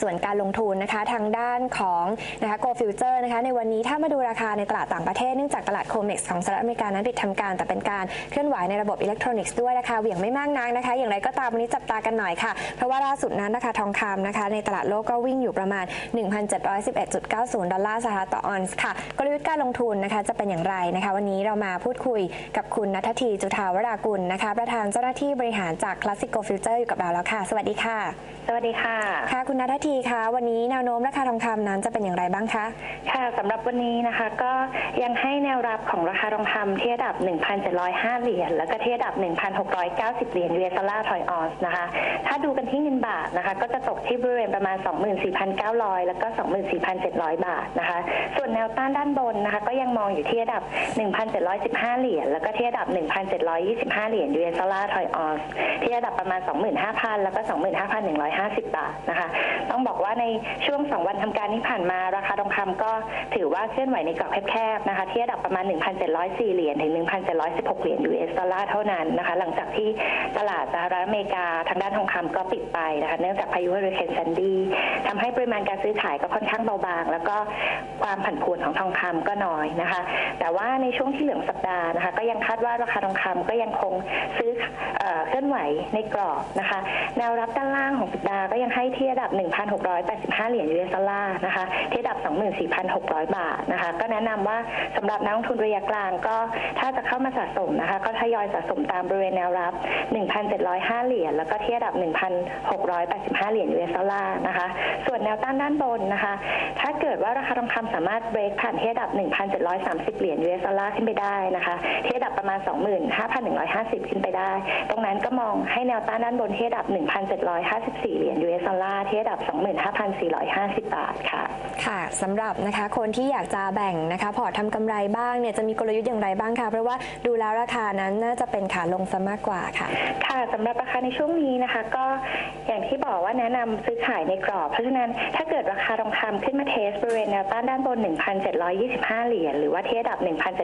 ส่วนการลงทุนนะคะทางด้านของนะคะ Go Future นะคะในวันนี้ถ้ามาดูราคาในตลาดต่างประเทศเนื่องจากตลาดโคเม็กซ์ของสหรัฐอเมริกานั้นปิดทำการ แต่เป็นการเคลื่อนไหวในระบบอิเล็กทรอนิกส์ด้วยราคาเหวี่ยงไม่มากนักนะคะ อย่างไรก็ตามวันนี้จับตากันหน่อยค่ะ เพราะว่าล่าสุดนั้นราคาทองคำนะคะ ในตลาดโลกก็วิ่งอยู่ประมาณ 1,711.90 ดอลลาร์สหรัฐต่อออนซ์ค่ะกลยุทธ์การลงทุนนะคะจะเป็นอย่างไรนะคะ วันนี้เรามาพูดคุยกับคุณนัททีจุธาวรากุลนะคะ ประธานเจ้าหน้าที่บริหารจาก Classic Go Future อยู่กับเราแล้วค่ะ สวัสดีค่ะ สวัสดีค่ะค่ะคุณนัททีคะวันนี้แนวโน้มราคาทองคำนั้นจะเป็นอย่างไรบ้างคะ ค่ะสำหรับวันนี้นะคะก็ยังให้แนวรับของราคาทองคำที่ระดับ 1,705 เหรียญแล้วก็ที่ระดับ 1,690 เหรียญ US ดอลลาร์ถอยออนซ์นะคะ ถ้าดูกันที่เงินบาทนะคะ ก็จะตกที่บริเวณประมาณ 24,900 แล้วก็ 24,700 บาทนะคะ ส่วนแนวต้านด้านบนนะคะ ก็ยังมองอยู่ที่ระดับ 1,715 เหรียญแล้วก็ที่ระดับ 1,725 เหรียญ US ดอลลาร์ถอยออนซ์ที่ระดับประมาณ 25,000 แล้วก็ 25,150 บาทนะคะต้องบอกว่าในช่วง 2 วันทำการที่ผ่านมาราคาทองคำก็ถือว่าเคลื่อนไหวในกรอบแคบๆนะคะที่ระดับประมาณ 1,704 เหรียญถึง 1,716 เหรียญ US ดอลลาร์เท่านั้นนะคะ หลังจากที่ตลาดสหรัฐอเมริกาทางด้านทองคำก็ปิดไปนะคะ เนื่องจากพายุเฮอริเคนซันดี้ทำให้ปริมาณการซื้อขายก็ค่อนข้างเบาบาง แล้วก็ความผันผวนของทองคำก็น้อยนะคะ แต่ว่าในช่วงที่เหลืองสัปดาห์นะคะ ก็ยังคาดว่าราคาทองคำก็ยังคงซื้อเคลื่อนไหวในกรอบนะคะ แนวรับด้านล่างของสัปดาห์ก็ยังให้ที่ระดับ 1, 1,685 เหรียญ US ดอลลาร์นะคะที่ดับ 24,600 บาทนะคะ ก็แนะนำว่าสำหรับนักลงทุนระยะกลางก็ถ้าจะเข้ามาสะสมนะคะ ก็ทยอยสะสมตามบริเวณแนวรับ 1,705 เหรียญแล้วก็ที่ระดับ 1,685 เหรียญ US ดอลลาร์นะคะ ส่วนแนวต้านด้านบนนะคะ ถ้าเกิดว่าราคาทองคำสามารถเบรกผ่านที่ระดับ 1,730 เหรียญ US ดอลลาร์ขึ้นไปได้นะคะที่ระดับประมาณ 25,150 ขึ้นไปได้ ตรงนั้นก็มองให้แนวต้านด้านบนที่ระดับ 1,754 เหรียญ US ดอลลาร์ที่ระดับ25,450 บาทค่ะ ค่ะสำหรับนะคะคนที่อยากจะแบ่งนะคะ พอร์ตทำกำไรบ้างเนี่ยจะมีกลยุทธ์อย่างไรบ้างคะเพราะว่าดูแล้วราคานั้นน่าจะเป็นขาลงซะมากกว่าค่ะ ค่ะสำหรับราคาในช่วงนี้นะคะ ก็อย่างที่บอกว่าแนะนำซื้อขายในกรอบ เพราะฉะนั้นถ้าเกิดราคาทองคำขึ้นมาเทสบริเวณแนวต้านด้านบน 1,725 เหรียญหรือว่าที่ระดับ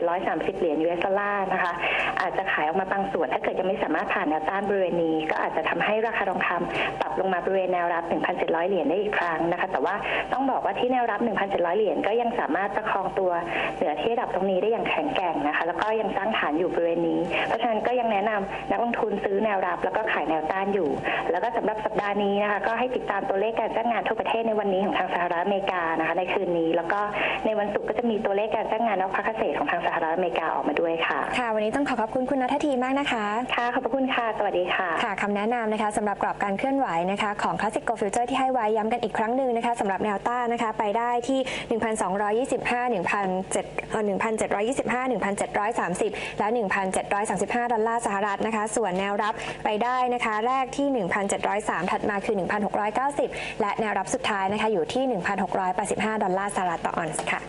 1,730 เหรียญ US ดอลลาร์นะคะ อาจจะขายออกมาบางส่วน ถ้าเกิดยังไม่สามารถผ่านแนวต้านบริเวณนี้ ก็อาจจะทำให้ราคาทองคำปรับลงมาบริเวณแนวรับ 1,700เหรียญได้อีกครั้งนะคะ แต่ว่าต้องบอกว่าที่แนวรับ 1,700 เหรียญก็ยังสามารถประคองตัวเหนือที่ระดับตรงนี้ได้อย่างแข็งแกร่งนะคะ แล้วก็ยังสร้างฐานอยู่บริเวณนี้ เพราะฉะนั้นก็ยังแนะนำนักลงทุนซื้อแนวรับ แล้วก็ขายแนวต้านอยู่ แล้วก็สำหรับสัปดาห์นี้นะคะ ก็ให้ติดตามตัวเลขการจ้างงานทั่วประเทศในวันนี้ของทางสหรัฐอเมริกานะคะ ในคืนนี้ แล้วก็ในวันศุกร์ก็จะมีตัวเลขการจ้างงานนอกภาคเกษตรของทางสหรัฐอเมริกาออกมาด้วยค่ะ ค่ะ วันนี้ต้องขอขอบคุณคุณนัททีมากนะคะ ค่ะ ขอบพระคุณค่ะ สวัสดีค่ะ ค่ะคำแนะนำนะคะสำหรับกรอบการเคลื่อนไหวนะคะของ Classic Go Future ที่ให้ไว้ย้ำกันอีกครั้งหนึ่งนะคะสำหรับแนวต้านนะคะ ไปได้ที่ 1,225 1,725 1,730 และ 1,735 ดอลลาร์สหรัฐนะคะ ส่วนแนวรับไปได้นะคะ แรกที่ 1,703 ถัดมาคือ 1,690 และแนวรับสุดท้ายนะคะอยู่ที่ 1,685 ดอลลาร์สหรัฐต่อออนซ์ค่ะ